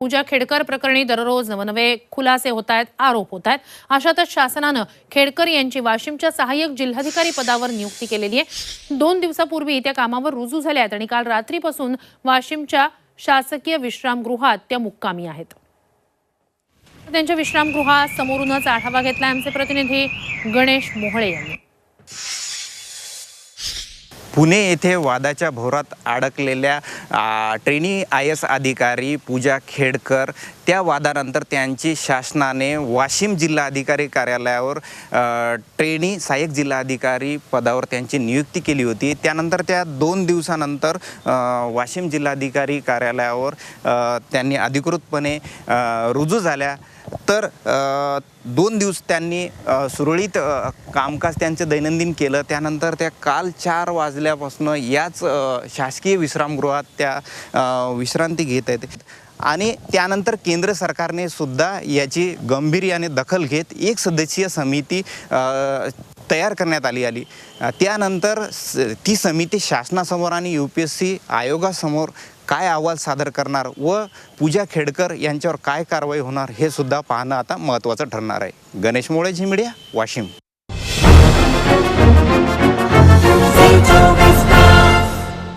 पूजा खेडकर प्रकरणी दररोज नवनवे खुलासे होत आहेत आरोप होत आहेत अशातच शासनानं खेडकर यांची वाशिमच्या सहाय्यक जिल्हाधिकारी पदावर नियुक्ती केलेली आहे. दोन दिवसापूर्वी त्या कामावर रुजू झाल्या आहेत आणि काल रात्रीपासून वाशिमच्या शासकीय विश्रामगृहात त्या मुक्कामी आहेत. त्यांच्या विश्रामगृहात समोरूनच आढावा घेतला आमचे प्रतिनिधी गणेश मोहळे यांनी. पुणे येथे वादाच्या भोरात अडकलेल्या ट्रेनी आय एस अधिकारी पूजा खेडकर त्या वादानंतर त्यांची शासनाने वाशिम जिल्हाधिकारी कार्यालयावर ट्रेनी सहाय्यक जिल्हाधिकारी पदावर त्यांची नियुक्ती केली होती. त्यानंतर त्या दोन दिवसानंतर वाशिम जिल्हाधिकारी कार्यालयावर त्यांनी अधिकृतपणे रुजू झाल्या. तर दोन दिवस त्यांनी सुरळीत कामकाज त्यांचं दैनंदिन केलं. त्यानंतर त्या काल चार वाजल्यापासून याच शासकीय विश्रामगृहात त्या विश्रांती घेत आहेत. आणि त्यानंतर केंद्र सरकारने सुद्धा याची गांभीर्याने दखल घेत एक सदस्यीय समिती तयार करण्यात आली आली. त्यानंतर स- ती समिती शासनासमोर आणि यू पी एस सी आयोगासमोर काय अहवाल सादर करणार व पूजा खेडकर यांच्यावर काय कारवाई होणार हे सुद्धा पाहणं आता महत्त्वाचं ठरणार आहे. गणेश मोळे झी वाशिम.